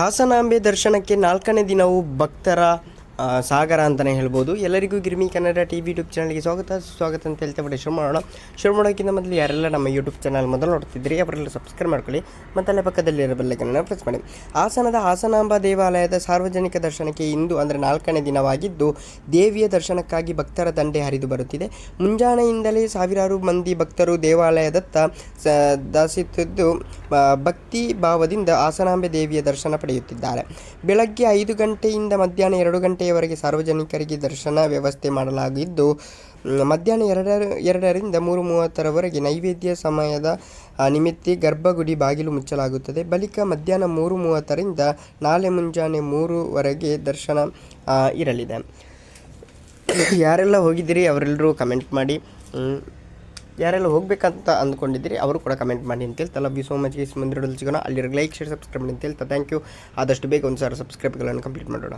ಹಾಸನಾಂಬೆ ದರ್ಶನಕ್ಕೆ ನಾಲ್ಕನೇ ದಿನವೂ ಭಕ್ತರ ಸಾಗರ ಅಂತಲೇ ಹೇಳ್ಬೋದು. ಎಲ್ಲರಿಗೂ Girmi Kannada T V YouTube ಚಾನಲ್ಗೆ ಸ್ವಾಗತ. ಸ್ವಾಗತ ಅಂತ ಹೇಳ್ತಾ ಬಿಡಿ ಶುರು ಮಾಡೋಣ. ಶುರು ಮಾಡೋಕ್ಕಿಂತ ಮೊದಲು ಯಾರೆಲ್ಲ ನಮ್ಮ ಯೂಟ್ಯೂಬ್ ಚಾನಲ್ ಮೊದಲು ನೋಡ್ತಿದ್ರಿ ಅವರೆಲ್ಲ ಸಬ್ಸ್ಕ್ರೈಬ್ ಮಾಡ್ಕೊಳ್ಳಿ. ಮತ್ತು ಅಲ್ಲೇ ಪಕ್ಕದಲ್ಲಿರೋ ಪ್ರೆಸ್ ಮಾಡಿ. ಹಾಸನದ ಹಾಸನಾಂಬ ದೇವಾಲಯದ ಸಾರ್ವಜನಿಕ ದರ್ಶನಕ್ಕೆ ಇಂದು ಅಂದರೆ ನಾಲ್ಕನೇ ದಿನವಾಗಿದ್ದು, ದೇವಿಯ ದರ್ಶನಕ್ಕಾಗಿ ಭಕ್ತರ ದಂಡೆ ಹರಿದು ಬರುತ್ತಿದೆ. ಮುಂಜಾನೆಯಿಂದಲೇ ಸಾವಿರಾರು ಮಂದಿ ಭಕ್ತರು ದೇವಾಲಯದತ್ತ ದಾಸಿತ್ತಿದ್ದು ಭಕ್ತಿ ಭಾವದಿಂದ ಹಾಸನಾಂಬೆ ದೇವಿಯ ದರ್ಶನ ಪಡೆಯುತ್ತಿದ್ದಾರೆ. ಬೆಳಗ್ಗೆ ಐದು ಗಂಟೆಯಿಂದ ಮಧ್ಯಾಹ್ನ ಎರಡು ಗಂಟೆಯವರೆಗೆ ಸಾರ್ವಜನಿಕರಿಗೆ ದರ್ಶನ ವ್ಯವಸ್ಥೆ ಮಾಡಲಾಗಿದ್ದು, ಮಧ್ಯಾಹ್ನ ಎರಡರ ಎರಡರಿಂದ ಮೂರು ಮೂವತ್ತರವರೆಗೆ ನೈವೇದ್ಯ ಸಮಯದ ನಿಮಿತ್ತ ಗರ್ಭಗುಡಿ ಬಾಗಿಲು ಮುಚ್ಚಲಾಗುತ್ತದೆ. ಬಳಿಕ ಮಧ್ಯಾಹ್ನ ಮೂರು ಮೂವತ್ತರಿಂದ ನಾಳೆ ಮುಂಜಾನೆ ಮೂರುವರೆಗೆ ದರ್ಶನ ಇರಲಿದೆ. ಯಾರೆಲ್ಲ ಹೋಗಿದ್ದೀರಿ ಅವರೆಲ್ಲರೂ ಕಮೆಂಟ್ ಮಾಡಿ. ಯಾರೆಲ್ಲ ಹೋಗ್ಬೇಕಂತ ಅಂದ್ಕೊಂಡಿದ್ದೀರಿ ಅವರು ಕೂಡ ಕಮೆಂಟ್ ಮಾಡಿ ಅಂತ ಹೇಳ್ತಾ love you so much guys ಮುಂದಿರೋದು ಸಿಗೋಣ. ಅಲ್ಲಿರೋ ಲೈಕ್ ಶೇರ್ ಸಬ್ಸ್ಕ್ರೈಬ್ ಮಾಡಿ ಅಂತ ಹೇಳ್ತಾ ಥ್ಯಾಂಕ್ ಯು ಆದಷ್ಟು ಬೇಗ ಒಂದು ಸಾವಿರ ಸಬ್ಸ್ಕ್ರೈಬ್ಗಳನ್ನು ಕಂಪ್ಲೀಟ್ ಮಾಡೋಣ.